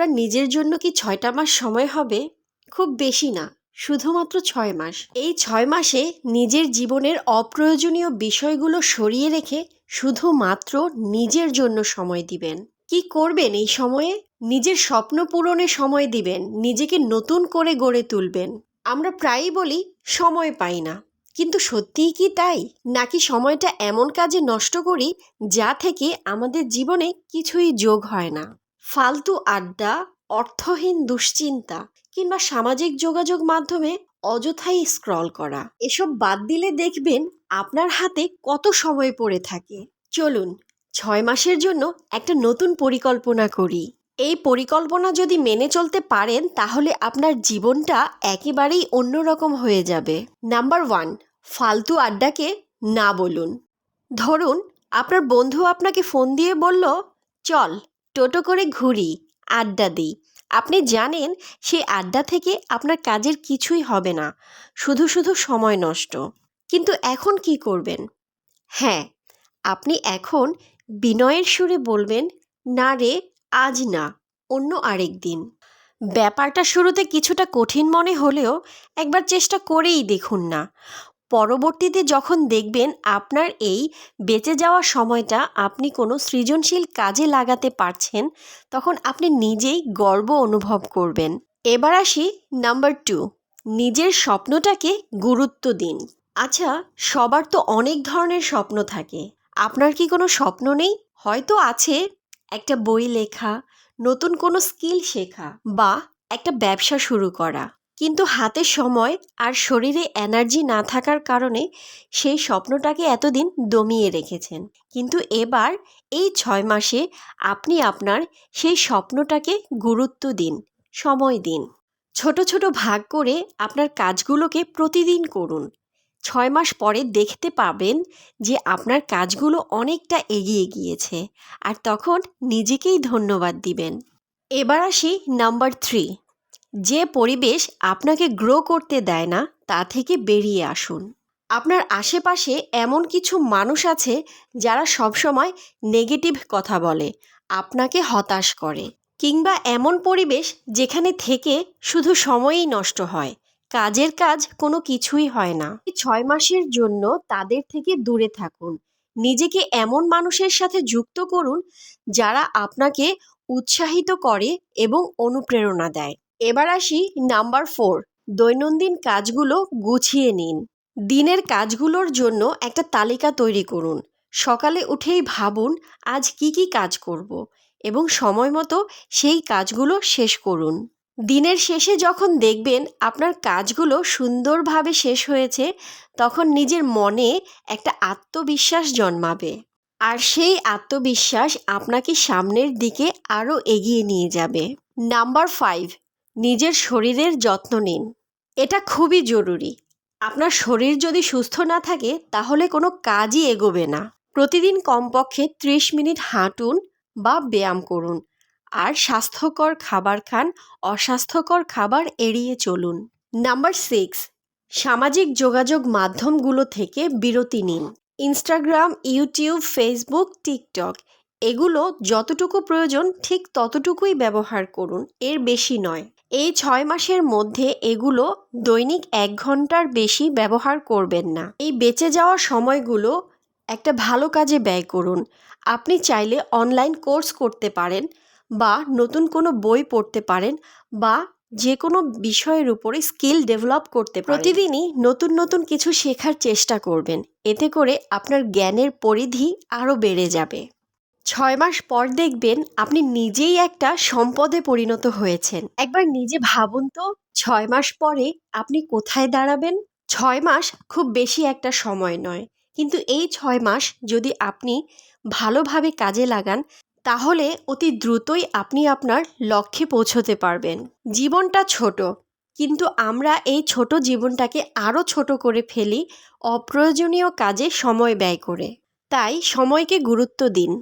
আপনার নিজের জন্য কি ছয়টা মাস সময় হবে? খুব বেশি না, শুধুমাত্র ছয় মাস। এই ছয় মাসে নিজের জীবনের অপ্রয়োজনীয় বিষয়গুলো সরিয়ে রেখে শুধুমাত্র নিজের জন্য সময় দিবেন। কি করবেন এই সময়ে? নিজের স্বপ্ন পূরণে সময় দিবেন, নিজেকে নতুন করে গড়ে তুলবেন। আমরা প্রায়ই বলি, সময় পাই না। কিন্তু সত্যিই কি তাই? নাকি সময়টা এমন কাজে নষ্ট করি, যা থেকে আমাদের জীবনে কিছুই যোগ হয় না? ফালতু আড্ডা, অর্থহীন দুশ্চিন্তা কিংবা সামাজিক যোগাযোগ মাধ্যমে অযথাই স্ক্রল করা। এসব বাদ দিলে দেখবেন আপনার হাতে কত সময় পড়ে থাকে। চলুন, ছয় মাসের জন্য একটা নতুন পরিকল্পনা করি। এই পরিকল্পনা যদি মেনে চলতে পারেন, তাহলে আপনার জীবনটা একেবারেই অন্যরকম হয়ে যাবে। নাম্বার ওয়ান, ফালতু আড্ডাকে না বলুন। ধরুন, আপনার বন্ধু আপনাকে ফোন দিয়ে বলল, চল টোটো করে ঘুরি, আড্ডা দিই। আপনি জানেন, সেই আড্ডা থেকে আপনার কাজের কিছুই হবে না। শুধু শুধু সময় নষ্ট। কিন্তু এখন কি করবেন? হ্যাঁ আপনি এখন বিনয়ের সুরে বলবেন, না রে, আজ না, অন্য আরেক দিন। ব্যাপারটা শুরুতে কিছুটা কঠিন মনে হলেও একবার চেষ্টা করেই দেখুন না। পরবর্তীতে যখন দেখবেন আপনার এই বেঁচে যাওয়া সময়টা আপনি কোনো সৃজনশীল কাজে লাগাতে পারছেন, তখন আপনি নিজেই গর্ব অনুভব করবেন। এবার আসি নাম্বার টু, নিজের স্বপ্নটাকে গুরুত্ব দিন। আচ্ছা সবার তো অনেক ধরনের স্বপ্ন থাকে। আপনার কি কোনো স্বপ্ন নেই? হয়তো আছে একটা বই লেখা, নতুন কোনো স্কিল শেখা বা একটা ব্যবসা শুরু করা। কিন্তু হাতে সময় আর শরীরে এনার্জি না থাকার কারণে সেই স্বপ্নটাকে এতদিন দমিয়ে রেখেছেন। কিন্তু এবার এই ছয় মাসে আপনি আপনার সেই স্বপ্নটাকে গুরুত্ব দিন, সময় দিন। ছোট ছোট ভাগ করে আপনার কাজগুলোকে প্রতিদিন করুন। ছয় মাস পরে দেখতে পাবেন যে আপনার কাজগুলো অনেকটা এগিয়ে গিয়েছে আর তখন নিজেকেই ধন্যবাদ দিবেন। এবার আসি নাম্বার থ্রি যে পরিবেশ আপনাকে গ্রো করতে দেয় না, তা থেকে বেরিয়ে আসুন। আপনার আশেপাশে এমন কিছু মানুষ আছে যারা সবসময় নেগেটিভ কথা বলে, আপনাকে হতাশ করে। কিংবা এমন পরিবেশ যেখানে থেকে শুধু সময়ই নষ্ট হয়, কাজের কাজ কোনো কিছুই হয় না। ছয় মাসের জন্য তাদের থেকে দূরে থাকুন। নিজেকে এমন মানুষের সাথে যুক্ত করুন যারা আপনাকে উৎসাহিত করে এবং অনুপ্রেরণা দেয়। এবার আসি নাম্বার ফোর, দৈনন্দিন কাজগুলো গুছিয়ে নিন। দিনের কাজগুলোর জন্য একটা তালিকা তৈরি করুন। সকালে উঠেই ভাবুন, আজ কি কি কাজ করব? এবং সময় মতো সেই কাজগুলো শেষ করুন। দিনের শেষে যখন দেখবেন আপনার কাজগুলো সুন্দরভাবে শেষ হয়েছে, তখন নিজের মনে একটা আত্মবিশ্বাস জন্মাবে। আর সেই আত্মবিশ্বাস আপনাকে সামনের দিকে আরও এগিয়ে নিয়ে যাবে। নাম্বার ফাইভ নিজের শরীরের যত্ন নিন। এটা খুবই জরুরি। আপনার শরীর যদি সুস্থ না থাকে, তাহলে কোনো কাজই এগোবে না। প্রতিদিন কমপক্ষে ত্রিশ মিনিট হাঁটুন বা ব্যায়াম করুন। আর স্বাস্থ্যকর খাবার খান, অস্বাস্থ্যকর খাবার এড়িয়ে চলুন। নাম্বার সিক্স, সামাজিক যোগাযোগ মাধ্যমগুলো থেকে বিরতি নিন। ইনস্টাগ্রাম, ইউটিউব, ফেসবুক, টিকটক, এগুলো যতটুকু প্রয়োজন ঠিক ততটুকুই ব্যবহার করুন, এর বেশি নয়। এই ছয় মাসের মধ্যে এগুলো দৈনিক এক ঘণ্টার বেশি ব্যবহার করবেন না। এই বেঁচে যাওয়া সময়গুলো একটা ভালো কাজে ব্যয় করুন। আপনি চাইলে অনলাইন কোর্স করতে পারেন বা নতুন কোনো বই পড়তে পারেন বা যে কোনো বিষয়ের উপরে স্কিল ডেভেলপ করতে প্রতিদিনই নতুন নতুন কিছু শেখার চেষ্টা করবেন। এতে করে আপনার জ্ঞানের পরিধি আরও বেড়ে যাবে। ছয় মাস পর দেখবেন আপনি নিজেই একটা সম্পদে পরিণত হয়েছেন। একবার নিজে ভাবুন তো, ছয় মাস পরে আপনি কোথায় দাঁড়াবেন? ছয় মাস খুব বেশি একটা সময় নয়। কিন্তু এই ছয় মাস যদি আপনি ভালোভাবে কাজে লাগান, তাহলে অতি দ্রুতই আপনি আপনার লক্ষ্যে পৌঁছতে পারবেন। জীবনটা ছোট, কিন্তু আমরা এই ছোট জীবনটাকে আরও ছোট করে ফেলি অপ্রয়োজনীয় কাজে সময় ব্যয় করে। তাই সময়কে গুরুত্ব দিন।